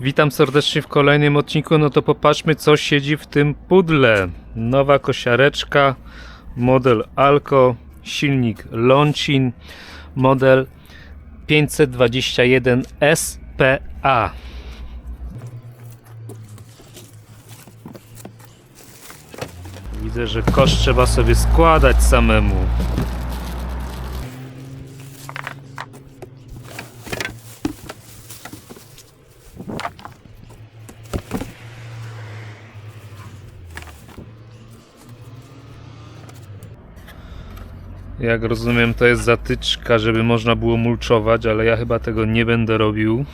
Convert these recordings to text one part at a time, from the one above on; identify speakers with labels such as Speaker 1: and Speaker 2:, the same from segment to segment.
Speaker 1: Witam serdecznie w kolejnym odcinku. No to popatrzmy, co siedzi w tym pudle. Nowa kosiareczka, model Alco, silnik Loncin, model 521 SPA. Widzę, że kosz trzeba sobie składać samemu. Jak rozumiem, to jest zatyczka, żeby można było mulczować, ale ja chyba tego nie będę robił.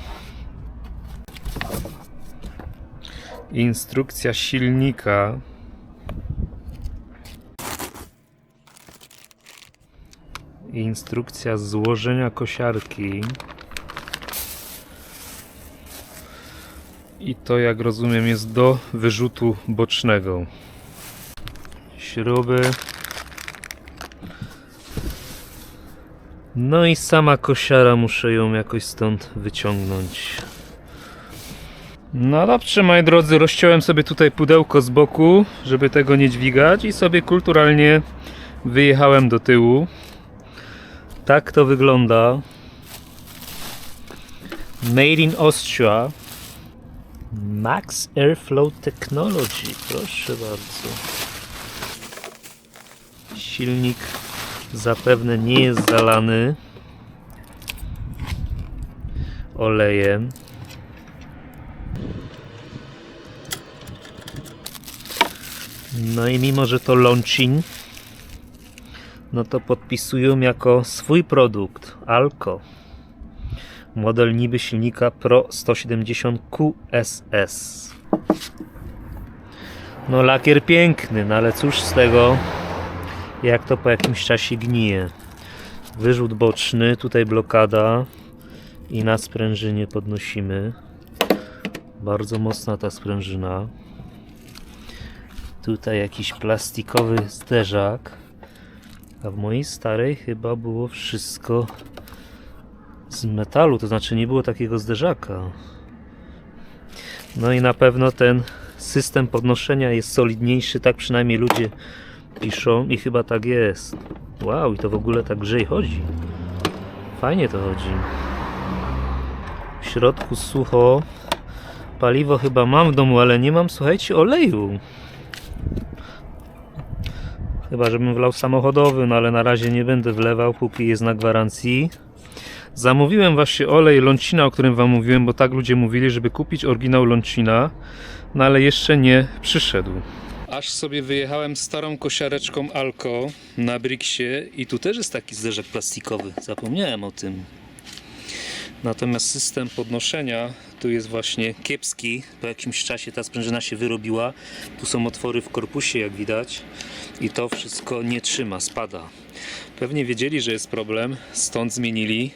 Speaker 1: Instrukcja silnika. Instrukcja złożenia kosiarki. I to, jak rozumiem, jest do wyrzutu bocznego. Śruby. No i sama kosiara, muszę ją jakoś stąd wyciągnąć. No dobrze, moi drodzy, rozciąłem sobie tutaj pudełko z boku, żeby tego nie dźwigać i sobie kulturalnie wyjechałem do tyłu. Tak to wygląda. Made in Austria. Max Airflow Technology, proszę bardzo. Silnik zapewne nie jest zalany olejem. No i mimo, że to launching, no to podpisują jako swój produkt Alco. Model niby silnika Pro 170 QSS. No lakier piękny, no ale cóż z tego, jak to po jakimś czasie gnije. Wyrzut boczny, tutaj blokada i na sprężynie podnosimy. Bardzo mocna ta sprężyna. Tutaj jakiś plastikowy zderzak. A w mojej starej chyba było wszystko z metalu, to znaczy nie było takiego zderzaka. No i na pewno ten system podnoszenia jest solidniejszy, tak przynajmniej ludzie piszą i chyba tak jest. Wow, i to w ogóle tak grzej chodzi. Fajnie to chodzi. W środku sucho. Paliwo chyba mam w domu, ale nie mam, słuchajcie, oleju. Chyba, żebym wlał samochodowy, no ale na razie nie będę wlewał, póki jest na gwarancji. Zamówiłem właśnie olej Loncina, o którym wam mówiłem, bo tak ludzie mówili, żeby kupić oryginał Loncina, no ale jeszcze nie przyszedł. Aż sobie wyjechałem starą kosiareczką Alco na Brixie i tu też jest taki zderzak plastikowy. Zapomniałem o tym. Natomiast system podnoszenia tu jest właśnie kiepski. Po jakimś czasie ta sprężyna się wyrobiła. Tu są otwory w korpusie, jak widać, i to wszystko nie trzyma, spada. Pewnie wiedzieli, że jest problem, stąd zmienili.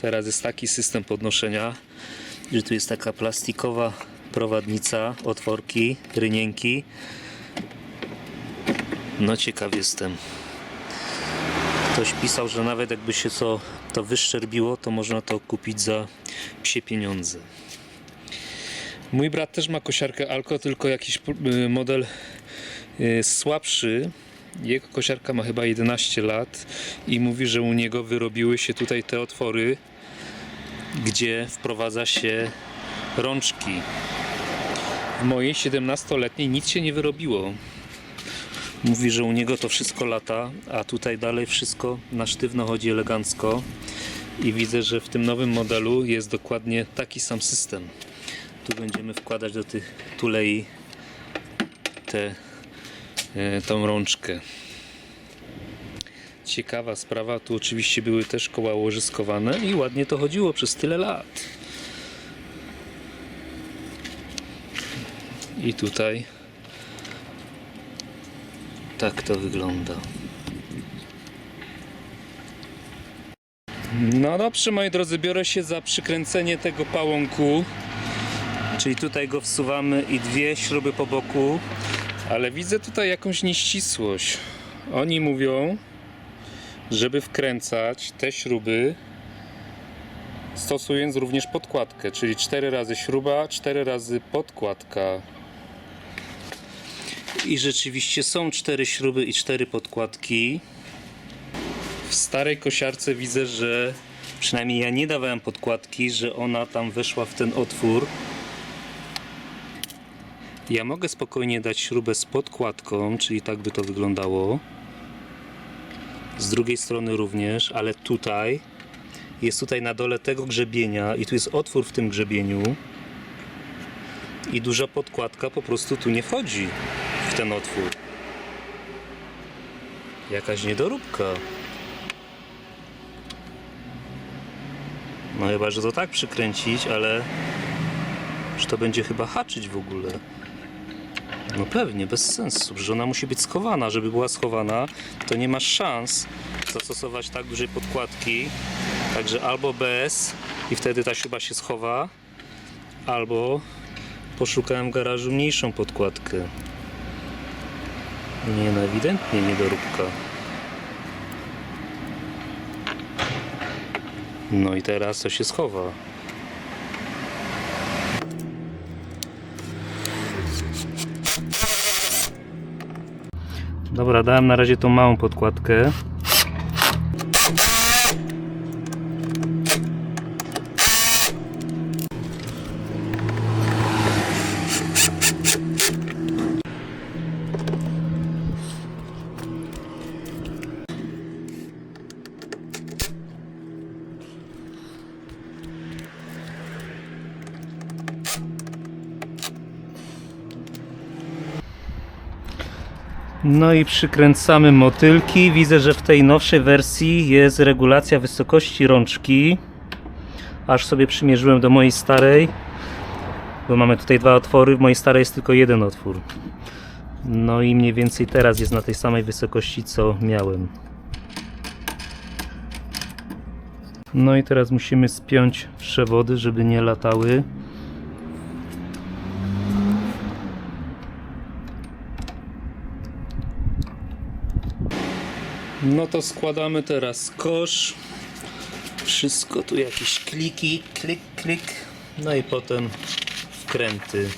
Speaker 1: Teraz jest taki system podnoszenia, że tu jest taka plastikowa prowadnica, otworki, rynienki. No ciekaw jestem. Ktoś pisał, że nawet jakby się co to wyszczerbiło, to można to kupić za psie pieniądze. Mój brat też ma kosiarkę Alco, tylko jakiś y, model y, słabszy. Jego kosiarka ma chyba 11 lat i mówi, że u niego wyrobiły się tutaj te otwory, gdzie wprowadza się rączki. W mojej 17-letniej nic się nie wyrobiło. Mówi, że u niego to wszystko lata, a tutaj dalej wszystko na sztywno chodzi elegancko. I widzę, że w tym nowym modelu jest dokładnie taki sam system. Tu będziemy wkładać do tych tulei tę e, tą rączkę. Ciekawa sprawa, tu oczywiście były też koła łożyskowane i ładnie to chodziło przez tyle lat. I tutaj tak to wygląda. No dobrze, moi drodzy, biorę się za przykręcenie tego pałąku. Czyli tutaj go wsuwamy i dwie śruby po boku. Ale widzę tutaj jakąś nieścisłość. Oni mówią, żeby wkręcać te śruby
Speaker 2: stosując również podkładkę, czyli 4 razy śruba, 4 razy podkładka.
Speaker 1: I rzeczywiście są cztery śruby i cztery podkładki. W starej kosiarce widzę, że przynajmniej ja nie dawałem podkładki, że ona tam weszła w ten otwór. Ja mogę spokojnie dać śrubę z podkładką, czyli tak by to wyglądało. Z drugiej strony również, ale tutaj jest tutaj na dole tego grzebienia i tu jest otwór w tym grzebieniu i duża podkładka po prostu tu nie wchodzi ten otwór. Jakaś niedoróbka. No chyba, że to tak przykręcić, ale że to będzie chyba haczyć w ogóle. No pewnie, bez sensu, że ona musi być schowana. Żeby była schowana, to nie masz szans zastosować tak dużej podkładki. Także albo bez i wtedy ta śruba się schowa, albo poszukałem w garażu mniejszą podkładkę. Nie no, ewidentnie niedoróbka. No i teraz to się schowa. Dobra, dałem na razie tą małą podkładkę. No i przykręcamy motylki. Widzę, że w tej nowszej wersji jest regulacja wysokości rączki. Aż sobie przymierzyłem do mojej starej, bo mamy tutaj dwa otwory. W mojej starej jest tylko jeden otwór. No i mniej więcej teraz jest na tej samej wysokości, co miałem. No i teraz musimy spiąć przewody, żeby nie latały. No to składamy teraz kosz. Wszystko tu jakieś kliki, klik, klik. No i potem wkręty.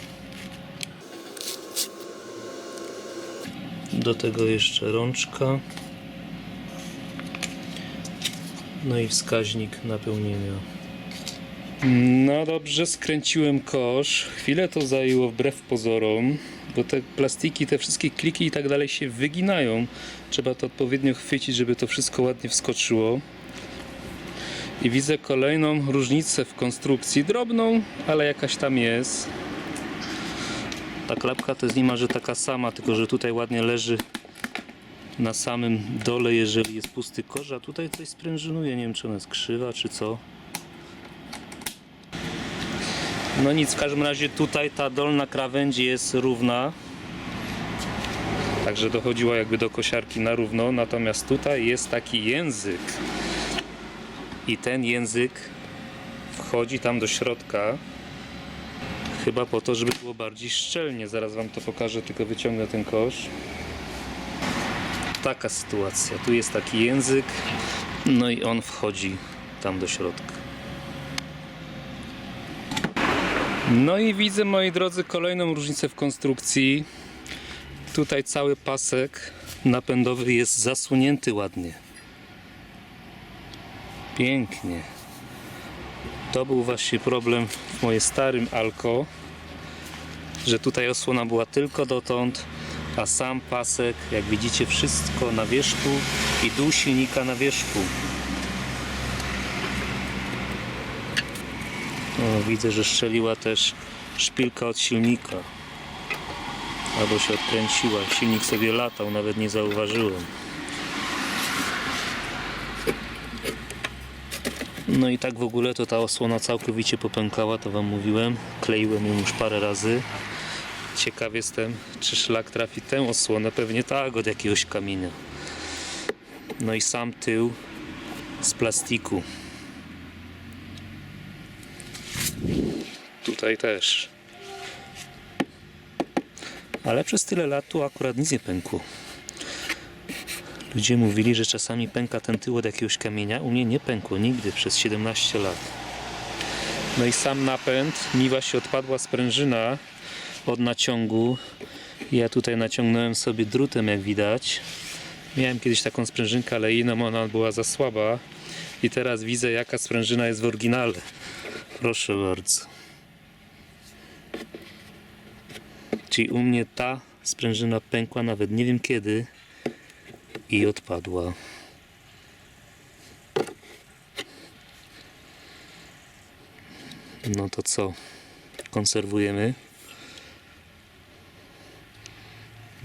Speaker 1: Do tego jeszcze rączka. No i wskaźnik napełnienia.
Speaker 2: No dobrze, skręciłem kosz. Chwilę to zajęło wbrew pozorom, bo te plastiki, te wszystkie kliki i tak dalej się wyginają. Trzeba to odpowiednio chwycić, żeby to wszystko ładnie wskoczyło. I widzę kolejną różnicę w konstrukcji, drobną, ale jakaś tam jest.
Speaker 1: Ta klapka to jest niemalże taka sama, tylko że tutaj ładnie leży na samym dole, jeżeli jest pusty kosz, a tutaj coś sprężynuje. Nie wiem, czy ona jest krzywa, czy co. No nic, w każdym razie tutaj ta dolna krawędź jest równa.
Speaker 2: Także dochodziła jakby do kosiarki na równo, natomiast tutaj jest taki język.
Speaker 1: I ten język wchodzi tam do środka. Chyba po to, żeby było bardziej szczelnie.
Speaker 2: Zaraz wam to pokażę, tylko wyciągnę ten kosz.
Speaker 1: Taka sytuacja. Tu jest taki język, no i on wchodzi tam do środka.
Speaker 2: No i widzę, moi drodzy, kolejną różnicę w konstrukcji. Tutaj cały pasek
Speaker 1: Napędowy jest zasunięty ładnie. Pięknie. To był właśnie problem w moim starym Alko, że tutaj osłona była tylko dotąd, a sam pasek, jak widzicie, wszystko na wierzchu i dół silnika na wierzchu. O, widzę, że strzeliła też szpilka od silnika. Albo się odkręciła. Silnik sobie latał, nawet nie zauważyłem. No i tak w ogóle to ta osłona całkowicie popękała, to wam mówiłem. Kleiłem ją już parę razy. Ciekaw jestem, czy szlak trafi tę osłonę. Pewnie tak, od jakiegoś kamienia. No i sam tył z plastiku. Tutaj też. Ale przez tyle lat tu akurat nic nie pękło. Ludzie mówili, że czasami pęka ten tył od jakiegoś kamienia. U mnie nie pękło nigdy przez 17 lat.
Speaker 2: No i sam napęd, mi właśnie odpadła sprężyna od naciągu. Ja tutaj naciągnąłem sobie drutem, jak widać. Miałem kiedyś taką sprężynkę, ale inną ona była za słaba. I teraz widzę, jaka sprężyna jest w oryginale. Proszę bardzo. Czyli u mnie ta sprężyna pękła nawet nie wiem kiedy i odpadła. No to co? Konserwujemy.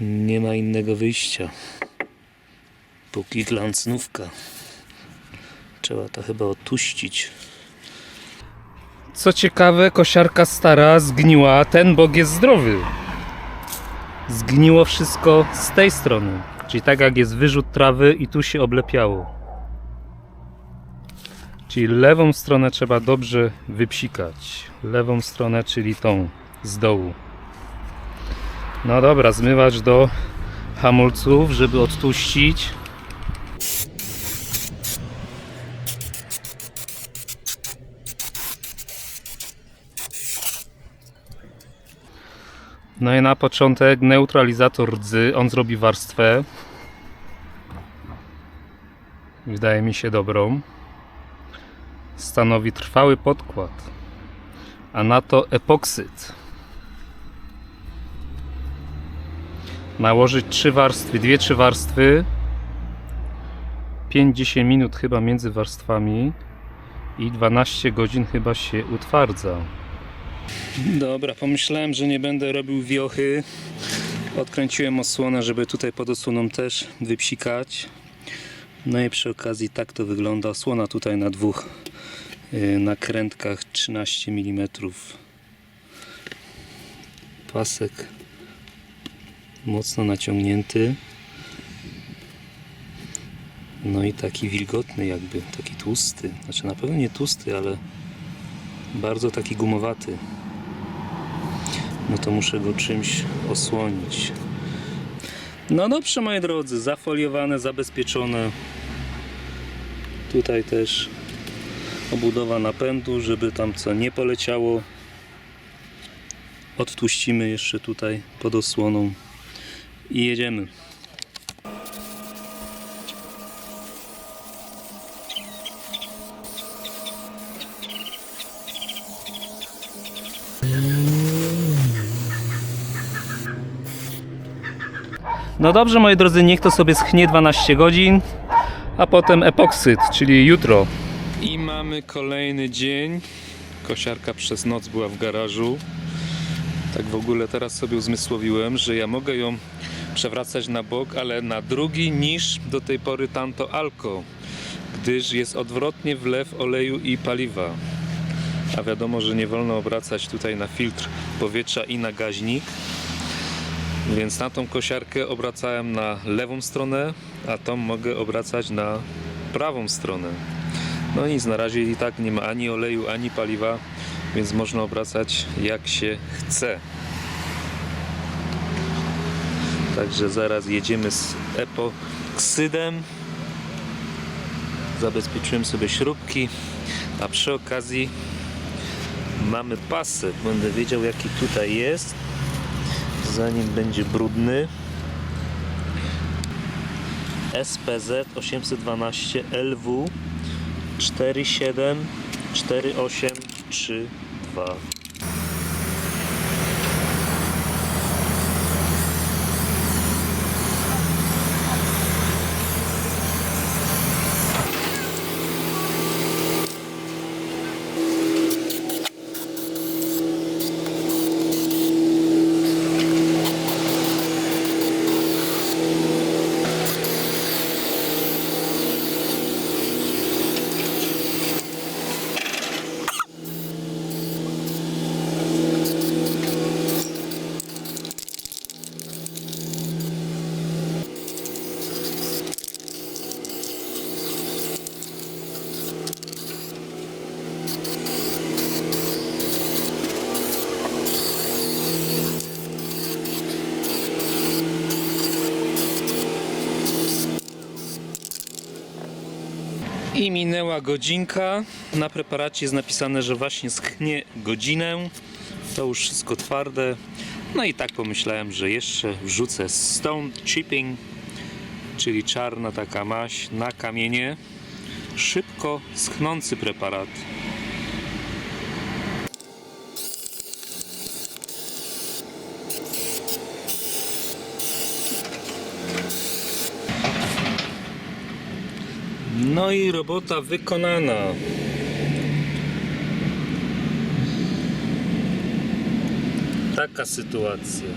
Speaker 2: Nie ma innego wyjścia. Póki glancnówka. Trzeba to chyba otuścić. Co ciekawe, kosiarka stara zgniła, ten bok jest zdrowy. Zgniło wszystko z tej strony. Czyli tak jak jest wyrzut trawy i tu się oblepiało. Czyli lewą stronę trzeba dobrze wypsikać. Lewą stronę, czyli tą z dołu. No dobra, zmywacz do hamulców, żeby odtuścić. No i na początek neutralizator rdzy, on zrobi warstwę. Wydaje mi się dobrą. Stanowi trwały podkład, a na to epoksyd. Nałożyć trzy warstwy, dwie, trzy warstwy. 5-10 minut chyba między warstwami i 12 godzin chyba się utwardza. Dobra, pomyślałem, że nie będę robił wiochy. Odkręciłem osłonę, żeby tutaj pod osłoną też wypsikać. No i przy okazji tak to wygląda. Osłona tutaj na dwóch yy, nakrętkach 13 mm. Pasek mocno naciągnięty. No i taki wilgotny jakby, taki tłusty. Znaczy na pewno nie tłusty, ale bardzo taki gumowaty. No to muszę go czymś osłonić. No dobrze moi drodzy, zafoliowane, zabezpieczone. Tutaj też obudowa napędu, żeby tam co nie poleciało. Odtłuścimy jeszcze tutaj pod osłoną i jedziemy. No dobrze moi drodzy, niech to sobie schnie 12 godzin, a potem epoksyd, czyli jutro. I mamy kolejny dzień. Kosiarka przez noc była w garażu. Tak w ogóle teraz sobie uzmysłowiłem, że ja mogę ją przewracać na bok, ale na drugi niż do tej pory tamto alko, gdyż jest odwrotnie wlew oleju i paliwa. A wiadomo, że nie wolno obracać tutaj na filtr powietrza i na gaźnik. Więc na tą kosiarkę obracałem na lewą stronę, a tą mogę obracać na prawą stronę. No nic, na razie i tak nie ma ani oleju, ani paliwa, więc można obracać jak się chce. Także zaraz jedziemy z epoksydem. Zabezpieczyłem sobie śrubki, a przy okazji mamy pasek. Będę wiedział jaki tutaj jest zanim będzie brudny. SPZ 812 LW 474832 minęła godzinka. Na preparacie jest napisane, że właśnie schnie godzinę. To już wszystko twarde. No i tak pomyślałem, że jeszcze wrzucę stone chipping, czyli czarna taka maź na kamienie. Szybko schnący preparat. No i robota wykonana. Taka sytuacja.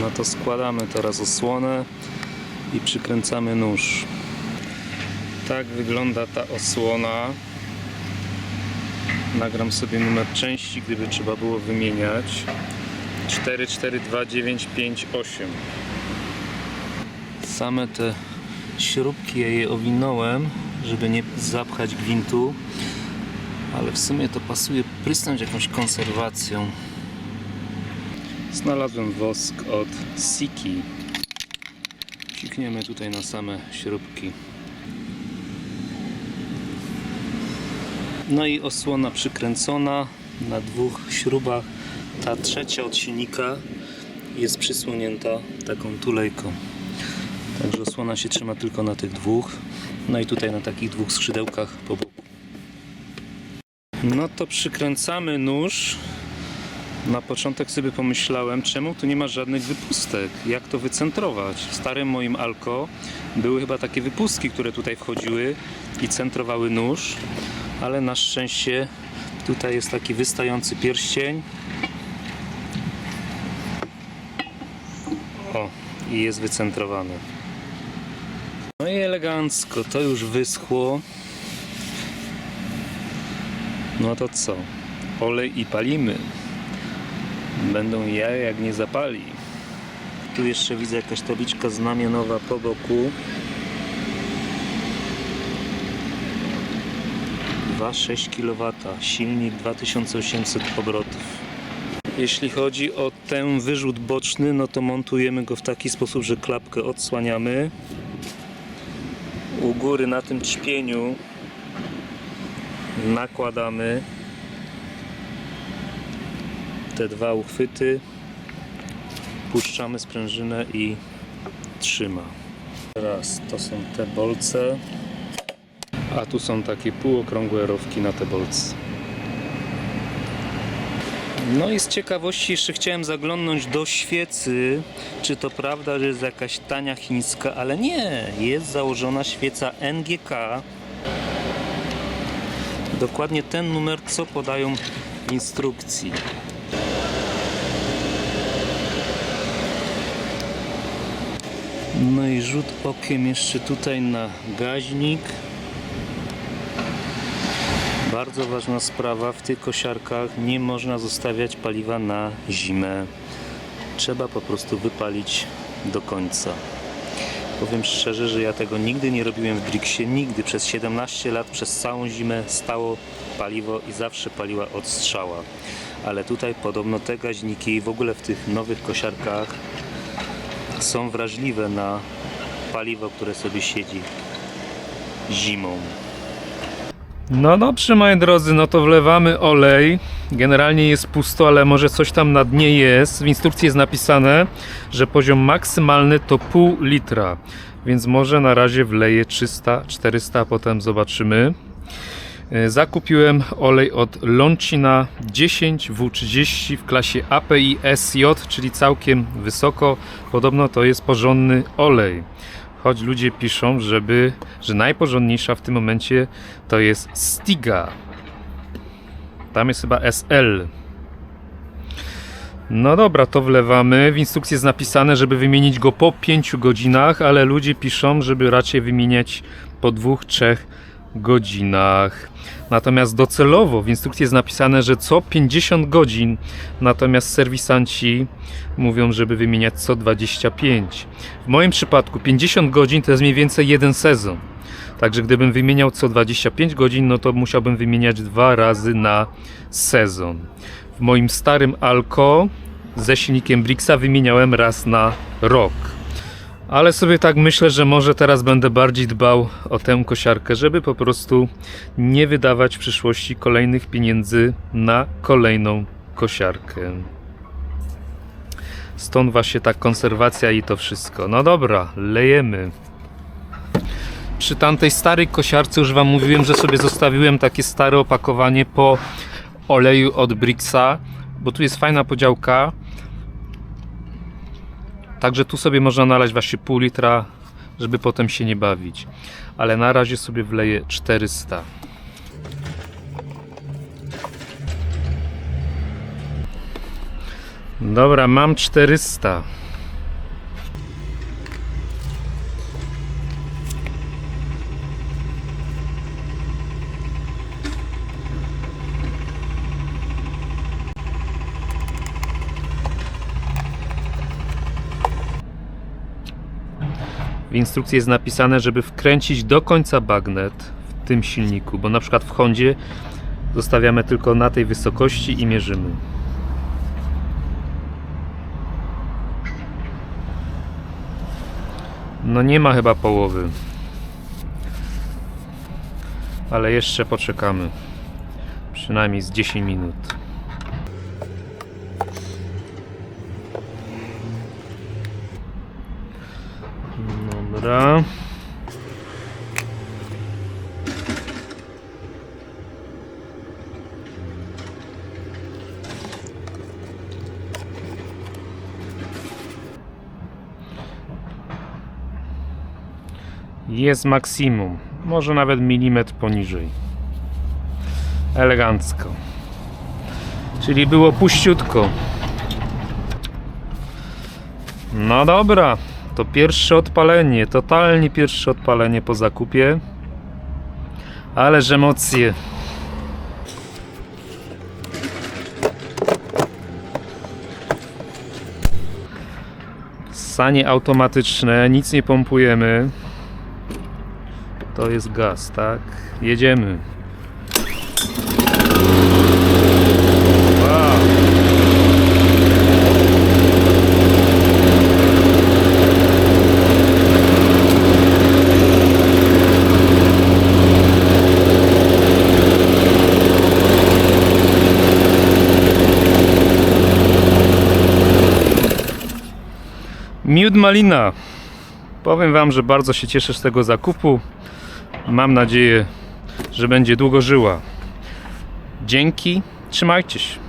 Speaker 2: No to składamy teraz osłonę i przykręcamy nóż. Tak wygląda ta osłona. Nagram sobie numer części, gdyby trzeba było wymieniać. 442958. Same te śrubki ja je owinąłem, żeby nie zapchać gwintu. Ale w sumie to pasuje prysnąć jakąś konserwacją. Znalazłem wosk od Siki. Sikniemy tutaj na same śrubki. No i osłona przykręcona na dwóch śrubach. Ta trzecia od silnika jest przysłonięta taką tulejką. Także osłona się trzyma tylko na tych dwóch. No i tutaj na takich dwóch skrzydełkach po boku. No to przykręcamy nóż. Na początek sobie pomyślałem, czemu tu nie ma żadnych wypustek? Jak to wycentrować? W starym moim Alko były chyba takie wypustki, które tutaj wchodziły i centrowały nóż ale na szczęście tutaj jest taki wystający pierścień. O, i jest wycentrowany. No i elegancko, to już wyschło. No to co? Olej i palimy. Będą jaja jak nie zapali. Tu jeszcze widzę jakaś tabliczka znamionowa po boku. 2,6 kW, silnik 2800 obrotów. Jeśli chodzi o ten wyrzut boczny, no to montujemy go w taki sposób, że klapkę odsłaniamy. U góry na tym trzpieniu nakładamy te dwa uchwyty, puszczamy sprężynę i trzyma. Teraz to są te bolce. A tu są takie półokrągłe rowki na te bolce. No i z ciekawości jeszcze chciałem zaglądnąć do świecy, czy to prawda, że jest jakaś tania chińska, ale nie, jest założona świeca NGK. Dokładnie ten numer, co podają w instrukcji. No i rzut okiem jeszcze tutaj na gaźnik. Bardzo ważna sprawa, w tych kosiarkach nie można zostawiać paliwa na zimę. Trzeba po prostu wypalić do końca. Powiem szczerze, że ja tego nigdy nie robiłem w Brixie, nigdy. Przez 17 lat, przez całą zimę stało paliwo i zawsze paliła od strzała. Ale tutaj podobno te gaźniki w ogóle w tych nowych kosiarkach są wrażliwe na paliwo, które sobie siedzi zimą. No dobrze, moi drodzy, no to wlewamy olej. Generalnie jest pusto, ale może coś tam na dnie jest. W instrukcji jest napisane, że poziom maksymalny to pół litra, więc może na razie wleję 300-400, a potem zobaczymy. E, Zakupiłem olej od Loncina 10W30 w klasie API SJ, czyli całkiem wysoko. Podobno to jest porządny olej choć ludzie piszą, żeby, że najporządniejsza w tym momencie to jest Stiga. Tam jest chyba SL. No dobra, to wlewamy. W instrukcji jest napisane, żeby wymienić go po 5 godzinach, ale ludzie piszą, żeby raczej wymieniać po 2-3 godzinach. Natomiast docelowo w instrukcji jest napisane, że co 50 godzin, natomiast serwisanci mówią, żeby wymieniać co 25. W moim przypadku 50 godzin to jest mniej więcej jeden sezon. Także gdybym wymieniał co 25 godzin, no to musiałbym wymieniać dwa razy na sezon. w moim starym Alco ze silnikiem Brixa wymieniałem raz na rok. Ale sobie tak myślę, że może teraz będę bardziej dbał o tę kosiarkę, żeby po prostu nie wydawać w przyszłości kolejnych pieniędzy na kolejną kosiarkę. Stąd właśnie ta konserwacja i to wszystko. No dobra, lejemy. Przy tamtej starej kosiarce już Wam mówiłem, że sobie zostawiłem takie stare opakowanie po oleju od Brixa, bo tu jest fajna podziałka. Także tu sobie można nalać właśnie pół litra, żeby potem się nie bawić. Ale na razie sobie wleję 400. Dobra, mam 400. W instrukcji jest napisane, żeby wkręcić do końca bagnet w tym silniku, bo na przykład w Hondzie zostawiamy tylko na tej wysokości i mierzymy. No nie ma chyba połowy. Ale jeszcze poczekamy. Przynajmniej z 10 minut. Dobra. Jest maksimum, może nawet milimetr poniżej. Elegancko. Czyli było puściutko. No dobra, to pierwsze odpalenie, totalnie pierwsze odpalenie po zakupie. Ależ emocje. Sanie automatyczne, nic nie pompujemy. To jest gaz, tak? Jedziemy. Wow. Miód malina. Powiem Wam, że bardzo się cieszę z tego zakupu. Mam nadzieję, że będzie długo żyła. Dzięki, trzymajcie się.